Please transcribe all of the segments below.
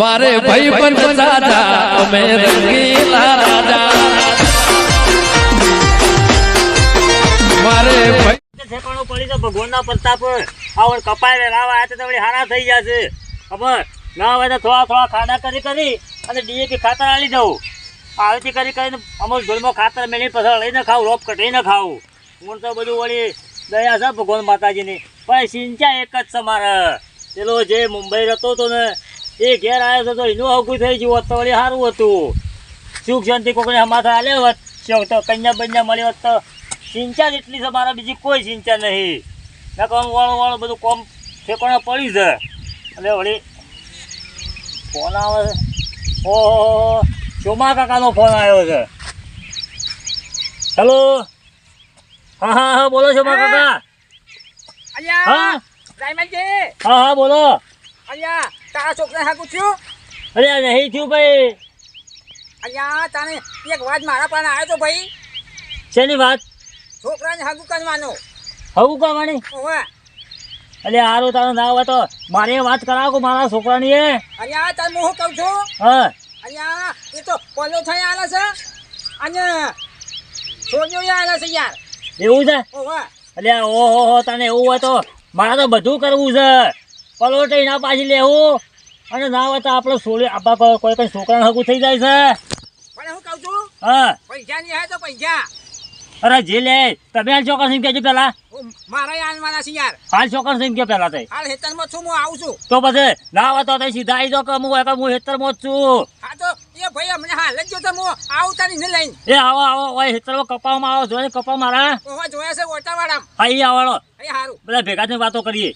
મારે ભાઈ પણ દાદા અમે રંગીલા રાજા. મારે ભાઈ ઠેકાણું પડી છે ભગવાનના પ્રતાપ આવડ કપાય લાવા આ તો વળી હારા થઈ જશે છે. ખબર? ના હોય તો થોડા થોડા ખાડા કરી કરી અને ડીએપી ખાતર આલી દઉં. આવતી કરી કરીને અમુક ઘરમાં ખાતર મેળવી પસાર લઈને ખાવું રોપ કટીને ખાવું હું તો બધું વળી દયા છે ભગવાન માતાજીની. પણ સિંચા એક જ છે મારે. પેલો જે મુંબઈ રહેતો હતો ને એ ઘેર આવ્યો હતો તો એનું અવકું થઈ ગયું હોત તો વળી સારું હતું. સુખ શાંતિ કોકને માથે હાલ્યો હોત. તો કન્યા બન્યા મળી હોત તો સિંચા એટલી છે મારા બીજી કોઈ સિંચા નહીં. નકર વાળું વાળું બધું કોમ ઠેકોણા પડી છે. એટલે વળી ફોન આવે છે. ઓહો ચોમા કાકાનો ફોન આવ્યો છે. હેલો હા હા હા બોલો ચોમા કાકા હા? હા હા બોલો. અલ્યા તારા છોકરા હાકું થયું અરે નહીં થયું ભાઈ. અહીંયા તને એક વાત મારા પાસે આવ્યો તો ભાઈ. શેની વાત? છોકરાને હાકું કરવાનું. હવું કરવાની? ઓવે એટલે હારું તારો ના હોય તો મારે વાત કરાવો મારા છોકરાની એ. અહીંયા તારે હું કહું છું? હા. અહીંયા એ તો પોલો થઈ આલે છે. અને છોડીઓ આલે છે યાર. એવું છે? ઓવે એટલે ઓહો હો તને એવું હોય તો મારે તો બધું કરવું છે. પલોટી ના પાછી લેવું અને ના હોય તો આપણે સોળી આપવા કોઈ કોઈ કઈ છોકરાને હગું થઈ જાય છે. પણ હું કહું છું હા. પૈસા નહીં હોય તો પૈસા. અરે જે લે તમે હાલ ચોક્કસ સિંહ કેજો પેલા હું મારા આલવાના છે યાર. હાલ ચોકર સિંહ કે પેલા તઈ. હાલ હેતરમાં છું હું આવું છું. તો પછી ના હોય તો સીધા આવી જાઓ કે હું હોય હું હેતરમાં જ છું. હા તો એ ભાઈ અમને હાલ જ જો તો હું આવું તારી ને લઈને. એ આવો આવો ઓય હેતરમાં કપાવમાં આવો જોઈએ કપાવ મારા? ઓવા જોયા છે ઓટાવાળામાં અહીં આવવાનો એ સારું બધા ભેગા થઈને વાતો કરીએ.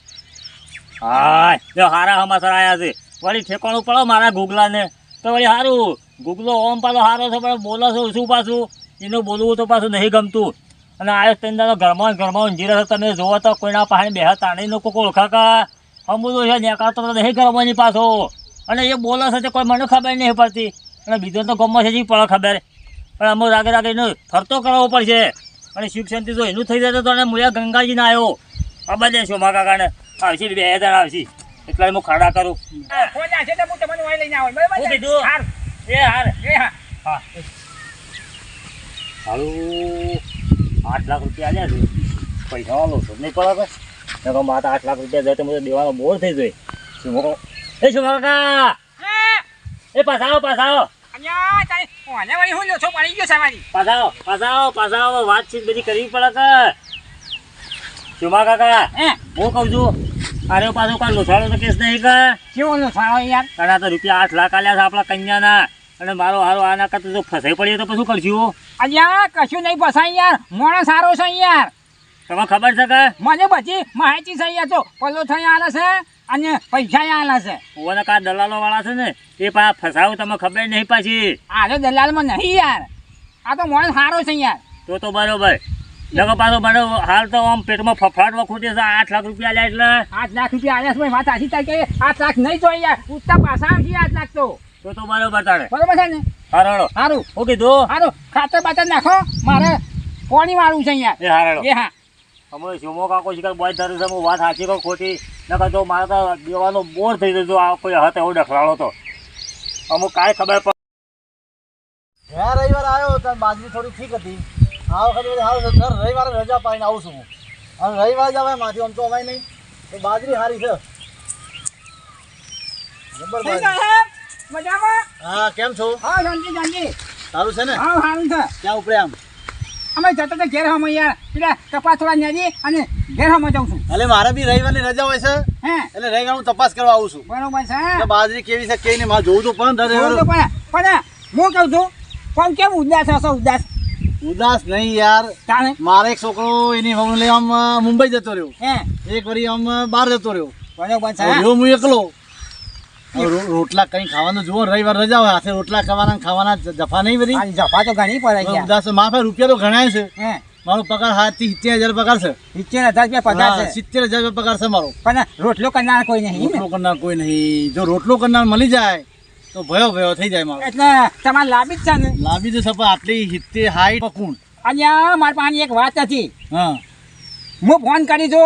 જો હારા સમાચાર આવ્યા છે. વળી ઠેકાણું પડો મારા ગુગલાને. તો વળી સારું ગુગલો ઓમ પાછો સારો છે, પણ બોલો છો, શું પાછું? એનું બોલવું તો પાછું નહીં ગમતું. અને આયો તેને ઘરમાં ઘરમાં ઊંઘી રહ્યો તમે જોવો તો કોઈના પાસે બે તાણી લોકો ઓળખા કા અમુદો છે, નેકાતો તો નહીં ગરમવાની પાછો. અને એ બોલે છે તે કોઈ મને ખબર નહીં પડતી. અને બીજો તો ગમો છે પડે ખબર. પણ અમુક રાગે રાગે એનો ફરતો કરવો પડશે. અને સુખ જો એનું થઈ જાય તો એને મુયા ગંગાજીને આવ્યો બધે શોભા કાકાને. આવશે બે હજાર આવશે. એટલે હું ખાડા કરું. ફોન છે તો હું તમને વાય લઈને આવું. બરાબર? કીધું? હાર. એ હાર. એ હા. હાલું આઠ લાખ રૂપિયા આવ્યા છે પૈસા વાળો છો. નહીં પડે મેં નકર માતા આઠ લાખ રૂપિયા જાય તો મને દેવાનો બોર થઈ જાય શું કહો એ શું મોકા એ પાછા પાછા આવો. પાછા આવો વાતચીત બધી કરવી પડે કે? શુમા કાકા? હે? હું કહું છું અરે પાછો કોઈ લોથાડો તો કેસ નહીં કે કેવો નો યાર? ઘણા તો રૂપિયા આઠ લાખ આલ્યા છે આપણા કન્યાના. અને મારો હારો આના કરતા જો ફસાઈ પડીએ તો પછી કરશું અહીંયા કશું નહીં ફસાય યાર. મોણો સારો છે યાર. તમને ખબર છે કે? મને બધી માહિતી છે યાર. તો પલો થઈ આલે છે અને પૈસા આલે છે. ઓને કા દલાલો વાળા છે ને એ પા ફસાવું તમને ખબર નહીં પાછી. આરે દલાલમાં નહીં યાર. આ તો મોણો સારો છે યાર. તો તો બરોબર. નકર પાછો મને હાલ તો આમ પેટમાં ફફડાટ વખૂટે છે આઠ લાખ રૂપિયા લે એટલે. આઠ લાખ રૂપિયા આલે છે ભાઈ વાત આછી થાય કે આઠ લાખ નહીં જોઈએ યાર. ઉત્તા પાછા આવશે આઠ લાખ તો. તો તો બરોબર તારે બરોબર છે ને? હારણો સારું હું કીધું? સારું ખાતર બાતર નાખો. મારે કોની વાળું છે અહીંયા? એ હારણો એ હા. અમે સુમો કાકો શિકાર બોય ધરે છે હું વાત સાચી કહું ખોટી. નકર તો મારે તો દેવાનો બોર થઈ જતો આ કોઈ હતો એવો ડખરાળો તો. અમુક કાંઈ ખબર પડે રવિવાર આવ્યો ત્યારે બાજરી થોડી ઠીક હતી. આ વખતે દર રવિવારે રજા પાડીને આવું છું હું. અને રવિવારે જ આવે માથી આમ તો અમાય નહીં. તો બાજરી સારી છે. હા કેમ છો? હા શાંતિ શાંતિ. સારું છે ને? હા સારું છે. ક્યાં આમ? અમે જતા તો ઘેર હમ યાર. પેલા કપા થોડા ન્યાજી અને ઘેર હમ જાઉં છું. એટલે મારે બી રવિવારની રજા હોય છે. હે? એટલે રવિવાર હું તપાસ કરવા આવું છું. બરોબર છે બાજરી કેવી છે કેવી નહીં મારે જોવું તો પણ દર જોઉં છું પણ પણ હું કહું છું પણ કેમ ઉદાસ હશો ઉદાસ? ઉદાસ નહીં યાર. તાણે? મારે એક છોકરો એની ફોન લઈ આમ મુંબઈ જતો રહ્યો. હે? એક વળી આમ બહાર જતો રહ્યો. રહ્યો હું? એકલો. રોટલા કઈ ખાવાનું જુઓ રવિવાર રજા હોય હાથે રોટલા ખાવાના ખાવાના જફા નહીં બધી જફા તો ઘણી પડે છે. ઉદાસ માફે રૂપિયા તો ઘણા છે. મારો પગાર સાતથી સિત્તેર હજાર પગાર છે. સિત્તેર હજાર રૂપિયા પગાર છે. સિત્તેર હજાર રૂપિયા પગાર છે મારો. પણ રોટલો કરનાર કોઈ નહીં ને રોટલો કરનાર કોઈ નહીં. જો રોટલો કરનાર મળી જાય તો ભયો ભયો થઈ જાય મારો. એટલે તમારે લાભી જ છે ને? લાંબી તો સપા આટલી હિત્તે હાઈટ પકુણ અહીંયા મારી પાસે એક વાત હતી. હા. હું ફોન કરી જો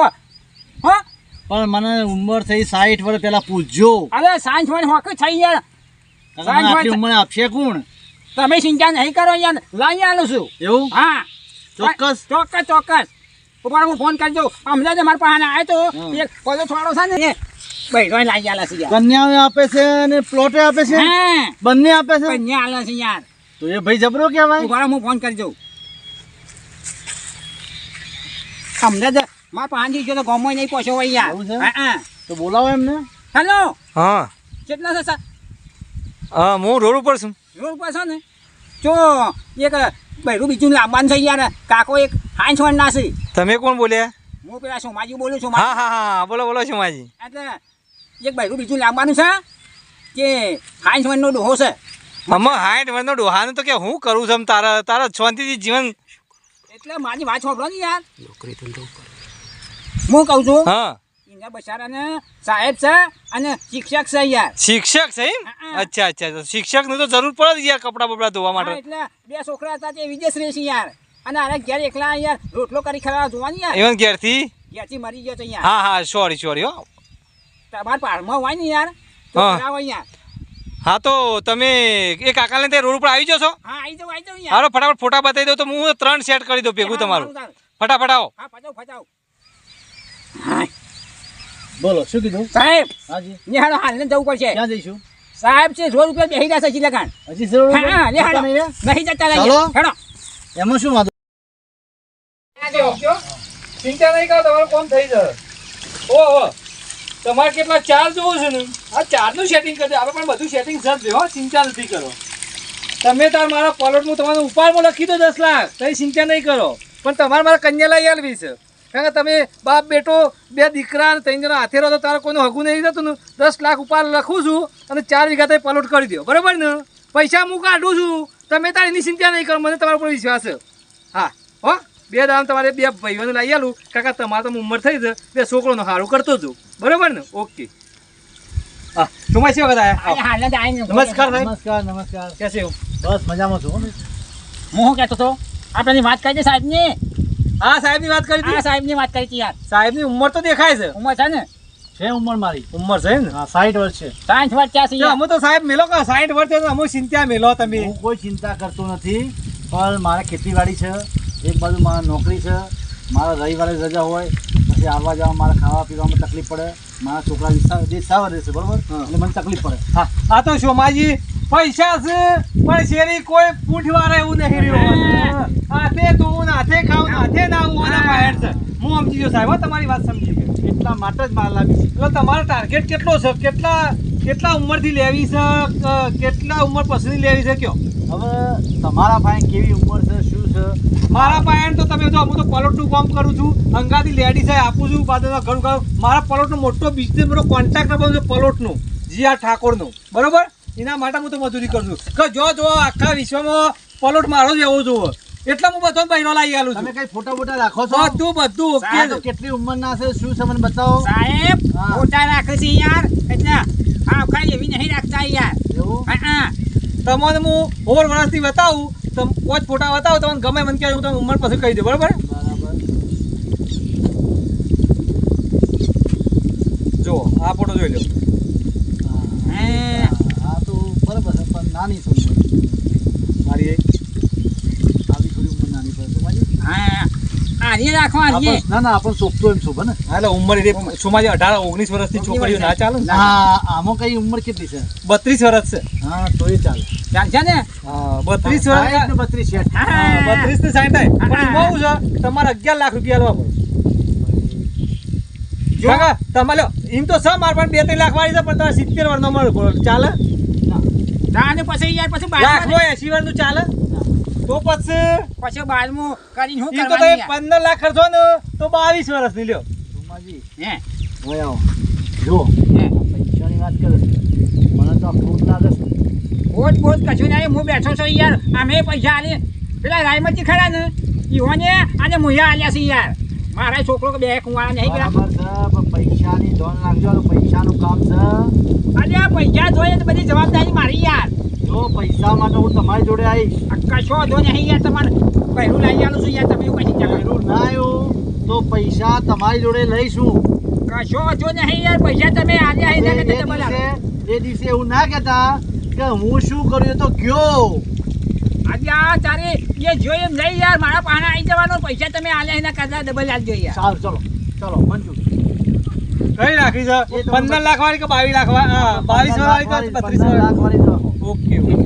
હા? પણ મને ઉંમર થઈ સાઠ વર્ષ પેલા પૂછજો. અરે સાંજ મને હોક થઈ યાર સાઠ આટલી વર્ષ- ઉંમરે આપશે કોણ? તમે ચિંતા નહીં કરો યાર લાવી આલું છું. એવું? હા. ચોક્કસ? ચોક્કસ ચોક્કસ. ઉપર હું ફોન કરજો હમણાં જ મારા પાસે આવ્યો તો એક કોલો થોડો છે ને બૈરો લાવી આલે છે યાર. કન્યાઓ આપે છે અને પ્લોટે આપે છે? હા. બંને આપે છે? કન્યા આલે છે યાર. તો એ ભાઈ જબરો કહેવાય ઉપર હું ફોન કરજો હમણાં જ મારા પાસે ગયો તો ગમો નહીં પહોંચ્યો હોય યાર. હા હા. તો બોલાવો એમને. હેલો. હા. કેટલા છે સર હા હું રોડ ઉપર છું. રોડ ઉપર છે ને? જો એક બૈરું બીજું લાવવાનું છે યાર. કાકો એક હાંસ વણ ના છે. તમે કોણ બોલ્યા? હું પેલા સોમાજી બોલું છું હા હા હા. બોલો બોલો સોમાજી. એટલે એક ભાઈ બીજું લાવવાનું છે? કે હાંસ વણનો ડોહો છે? આમાં હાઈટ વર્ષનો ડોહાનું તો કે હું કરું છું આમ તારા તારા શાંતિથી જીવન? એટલે મારી વાત સાંભળો ને યાર. હું કહું છું હા. એના બચારાને સાહેબ છે અને શિક્ષક છે યાર. શિક્ષક છે એમ? અચ્છા અચ્છા શિક્ષક ને તો જરૂર પડે યાર કપડાં બપડા ધોવા માટે. એટલે બે છોકરા હતા તે વિદેશ રહે છે યાર. અને અરે ઘેર એકલા યાર રોટલો કરી ખરા જોવાની યાર. ઇવન ઘેરથી? ઘેરથી મરી ગયો છે યાર. હા હા સોરી સોરી હો. તમારા હોય ને યાર. હા. યાર હા તો તમે એ કાકાને તે રોડ ઉપર આવી જશો? હા આવી જાવ આવી જાવ યાર હારો ફટાફટ ફોટા બતાવી દો તો હું ત્રણ સેટ કરી દઉં ભેગું હા, તમારું. ફટાફટ આવો. હા ફટાવ ફટાવ. બોલો શું કીધું? સાહેબ હાજી નિહાળો હાલને જવું પડશે. ક્યાં જઈશું? સાહેબ છે સો રૂપિયા બેસી જશે છે ચીલકાન હજી જરૂર રૂપિયા હા નિહાળો. નહીં જતા ચાલો. હેડો. એમાં શું વાંધો? ચિંતા નહીં કરો તમારું કામ થઈ જશે. ઓહો. તમારે કેટલા ચાર જોવો છે ને? આ ચારનું સેટિંગ કરજો આપણે પણ બધું સેટિંગ સર દેવો ચિંતા નથી કરો. તમે તાર મારા પલોટનું તમારો ઉપાડમાં લખી દો દસ લાખ. તઈ ચિંતા નહીં કરો. પણ તમારે મારા કન્યા લઈ આલવી છે. કારણ કે તમે બાપ, બેટો, બે દીકરા ત્રણ જણા હાથે રહો તો તારે કોઈનું હગું નહીં થતું ને. દસ લાખ ઉપાડ લખું છું અને ચાર વીઘા તમે પલોટ કરી દો. બરાબર ને? પૈસા હું કાઢું છું. તમે તાર એની ચિંતા નહીં કરો. મને તમારા ઉપર વિશ્વાસ હા. હો. બે દામ તમારે બે ભાઈઓને લઈ આલું. કાકા તમારે તો ઉંમર થઈ છે. બે છોકરોનો સારું કરતો છું. બરાબર ને? ઓકે. હા તમારે શું નમસ્કાર નમસ્કાર નમસ્કાર. કેસે બસ મજામાં છું હું શું કહેતો હતો? વાત કરી છે સાહેબની? હા સાહેબની વાત કરી હતી. સાહેબની વાત કરી હતી યાર. સાહેબની ઉંમર તો દેખાય છે. ઉંમર છે ને? છે ઉંમર મારી. ઉંમર છે ને? હા સાઠ વર્ષ છે. સાઠ વર્ષ ત્યાં છે અમે તો સાહેબ મેલો કે સાઠ વર્ષ અમે ચિંતા મેલો તમે. હું કોઈ ચિંતા કરતો નથી પણ મારે ખેતીવાડી છે. એક બાજુ મારા નોકરી છે મારા રવિવારે રજા હોય પછી આવવા જવા મારે ખાવા પીવામાં તકલીફ પડે મારા છોકરા વિસ્તાર રહેશે બરોબર? હા. એટલે મને તકલીફ પડે. હા. આ તો શોમાજી પૈસા છે પણ શેરી કોઈ પૂંઠવાળા એવું નહીં રહ્યું હાથે તો હું હાથે ખાવ હાથે ના હું. પાહેર છે. હું સમજી ગયો સાહેબ હો, તમારી વાત સમજી ગયો. એટલા માટે જ મારે લાવી એટલે તમારો ટાર્ગેટ કેટલો છે? કેટલા કેટલા ઉંમરથી લેવી છે? કેટલા ઉંમર પછીની લેવી છે કયો? હવે તમારા પાસે કેવી ઉંમર છે શું છે? મારા પાસે તો તમે જો હું તો પલોટનું કામ કરું છું. અંગાથી લેડી સાહેબ આપું છું પાછળ ઘણું ઘણું મારા પલોટનો મોટો બિઝનેસ મારો કોન્ટ્રાક્ટ બનશે છે જી આર ઠાકોરનું. બરોબર? એના માટે હું તો મજૂરી કરું છું. કે જો જો આખા વિશ્વમાં પલોટ મારો જ એવો જોવો એટલે હું બધો બહેનો લાવી આલું તમે છું કઈ ફોટા ફોટા રાખો છો? બધું બધું આ તો ઓકે કેટલી ઉંમરના છે શું છે મને બતાવો? સાહેબ ફોટા રાખે છે યાર. એટલે હા ખાઈ એવી નહીં રાખતા યાર. હા તમને હું ઓવર વર્ષથી બતાવું તો પાંચ ફોટા બતાવો તમને ગમે મને કહે હું તમને ઉંમર પછી કહી દઉં બરાબર? બરાબર. જો આ ફોટો જોઈ લો. હા તો બરાબર છે પણ નાની મારી એક આવી થોડી ઉંમર નાની પડે છે મારી. હા આની રાખો આની ના ના આપણને શોભતો એમ શોભે ને એટલે ઉંમર એટલે સુમાજી અઢાર ઓગણીસ વર્ષથી છોકરીઓ ના ચાલે ને? હા આમાં કઈ ઉંમર કેટલી છે? બત્રીસ વર્ષ છે. હા તો એ ચાલે. ચાલશે ને? બત્રીસ વર્ષ બત્રીસ બત્રીસ ને સાઠ થાય. પણ એમાં છે. તમારે અગિયાર લાખ રૂપિયા આલવા પડે. કાકા તમારે એમ તો છે મારે પણ બે ત્રણ લાખ વાળી છે પણ તમારે સિત્તેર વર્ષનો મળે ચાલે? પછી યાર પછી લાખ નો બાર વર્ષ ચાલે? તો પછી? પછી બારમું કરીને શું એમ તો તમે? પંદર લાખ ખર્ચો ને તો બાવીસ વર્ષની લ્યો. સોમાજી. હે? જો હે? પૈસાની વાત કરે મને તો ખોટ લાગે છે. બોજ બોજ કશું નહીં હું બેઠો છું યાર. અમે પૈસા આલી પેલા રાયમતી ખરા ને? ઈઓને અને મુયા આલ્યા છે યાર. મારા છોકરો બે કુંવાળા નહીં ગયા? બરાબર પૈસાની ધોન તો પૈસાનું કામ છે. અરે આ પૈસા જોઈએ તો બધી જવાબદારી મારી યાર. જો પૈસા માટે હું તમારી જોડે આવીશ. કશો વાંધો નહીં યાર તમારે પહેલું લઈ આલું છું યાર તમે એવું કશી ચાલો ના આવ્યું તો પૈસા તમારી જોડે લઈશું. કશો વાંધો નહીં યાર પૈસા તમે આજે આવી કરતા દિવસે એ દિવસે એવું ના કહેતા કે હું શું કર્યું તો ગયો. આજે આ તારે એ જોઈ એમ નહીં યાર મારા પાસે આવી જવાનો પૈસા તમે આલ્યા એના કરતા ડબલ આલજો જોઈએ ચાલો ચલો ચલો મંજૂર કઈ નાખી છે? તો પંદર લાખ વાળી કે બાવીસ લાખ વાળી બાવીસ વાળી કે પત્રીસ લાખ વાળી? તો. Okay okay